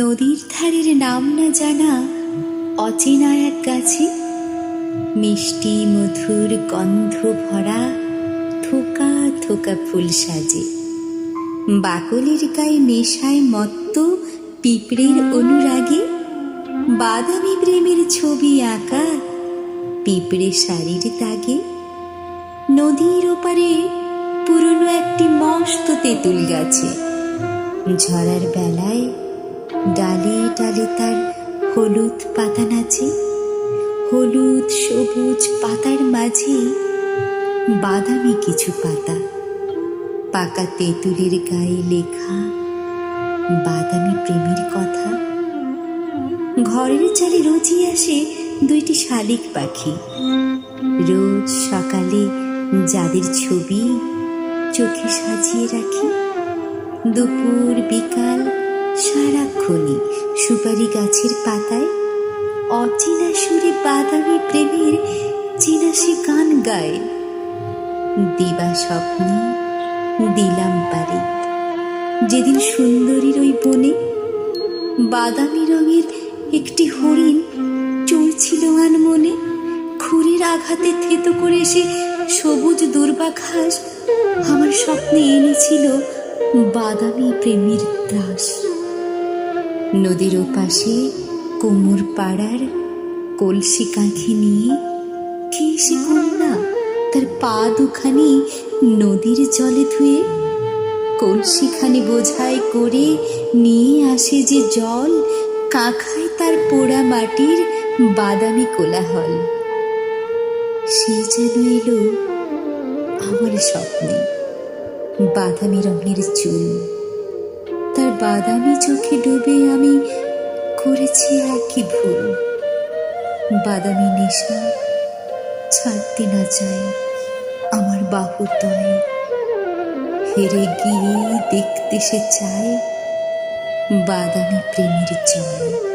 নদীর ধারের নাম না জানা অচেনা এক গাছে মিষ্টি মধুর গন্ধ ভরা থোকা থোকা ফুল সাজে। বাকলের গায়ে নেশায় মত্ত পিঁপড়ের অনুরাগে, বাদামি প্রেমের ছবি আঁকা পিঁপড়ে শাড়ির তাগে নদীর ওপারে পুরনো একটি মস্ত তেঁতুল গাছে, ঝরার বেলায় ডালে ডালে তার হলুদ পাতা নাচে হলুদ সবুজ পাতার মাঝে বাদামি কিছু পাতা। পাকা তেঁতুলের গায়ে লেখা বাদামি প্রেমের কথা। ঘরের চালে রোজই আসে দুইটি শালিক পাখি। রোজ সকালে যাদের ছবি চোখে সাজিয়ে রাখি। দুপুর, বিকাল সারাক্ষণই সুপারি গাছের পাতায় অচেনা সুরে বাদামি প্রেমের চেনা সে গান গায়। দিবা স্বপ্নে দিলাম পারে যেদিন সুন্দরীর ওই বনে বাদামি রঙের একটি হরিণ চলছিল আনমনে খুরির আঘাতে থেতো করে সে সবুজ দুর্বা ঘাস আমার স্বপ্নে এনেছিল বাদামি প্রেমের দাস নদীর ওপাশে কোমর পাড়ার কলসি কাঁখে নিয়ে কে সে কন্যা তার পা দুখানি নদীর জলে ধুয়ে কলসিখানি বোঝাই করে নিয়ে আসে যে জল কাঁখায় তার পোড়া মাটির বাদামি কোলাহল। সে যেন এলো আমার স্বপ্নে, বাদামি রঙের চুল। তার বাদামি চোখে ডুবে আমি করেছি একই ভুল। বাদামি নেশা ছাড়তে না চায় আমার বাহুদয় হেরে গিয়ে দেখতে সে চায় বাদামি প্রেমের জয়